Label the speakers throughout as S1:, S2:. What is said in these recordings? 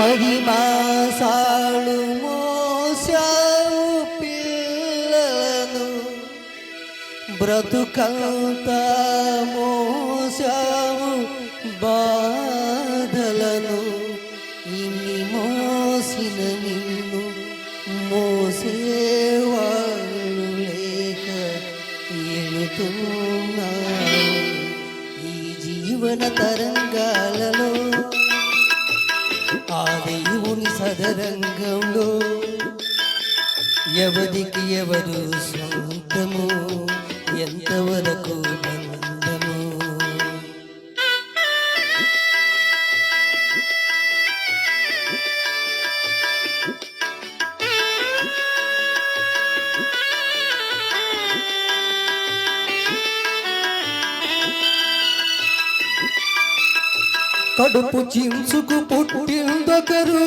S1: పది మాసాలు మోసావు పిల్లలను. బ్రతుకంత మోసావు బాధలను ఇన్ని మోసిన నిన్ను మోసేవాళ్ళు లేక ఎలుతున్నావు ఈ జీవన తరంగాలలో రంగంలో ఎవరికి ఎవరు సొంతము ఎంతవరకు బంధము. కడుపు చించుకు పుట్టిందొకరు.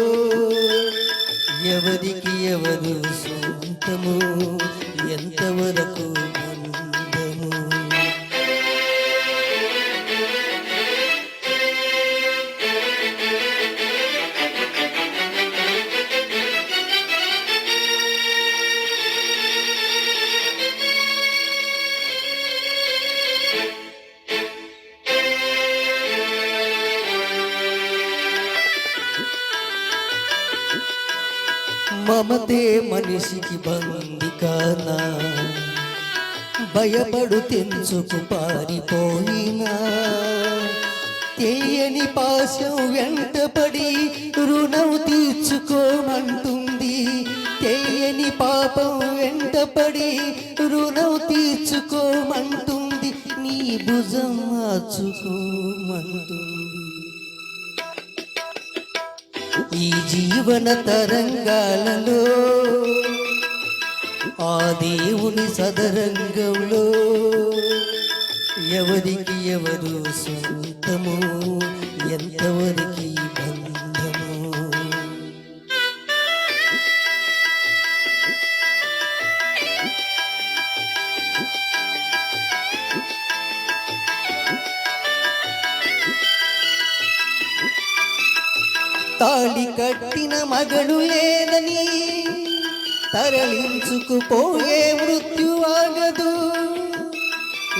S1: ఎవరికి ఎవరు సొంతము ఎంతవరకు మమతే మనిషికి బందికానా భయపడు తెంచుకు పారిపోయినా? తెలియని పాశం వెంటపడి రుణం తీర్చుకోమంటుంది. తెలియని పాపం వెంటపడి రుణం తీర్చుకోమంటుంది. నీ భుజం మార్చుకోమంటుంది. ఈ జీవన తరంగాలలో ఆ దేవుని సదరంగంలో ఎవరికి ఎవరు సొంతము తాళి కట్టిన మగడు లేదని తరలించుకుపోయే మృత్యువాగదు.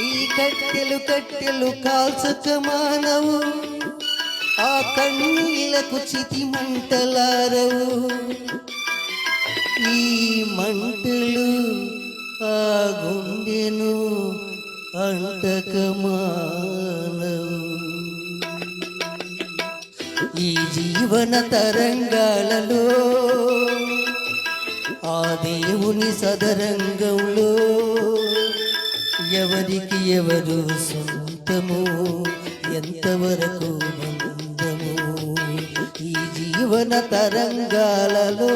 S1: ఈ కట్టెలు కట్టెలు కాల్చక మానవు ఆ కన్నీలకు చితి మంటలారవు ఈ మంటలు ఆ గుండెను అంటకమా జీవన తరంగాలలో ఆ దేవుని సదరంగంలో ఎవరికి ఎవరు సొంతము? ఎంతవరకు బంధము? ఈ జీవన తరంగాలలో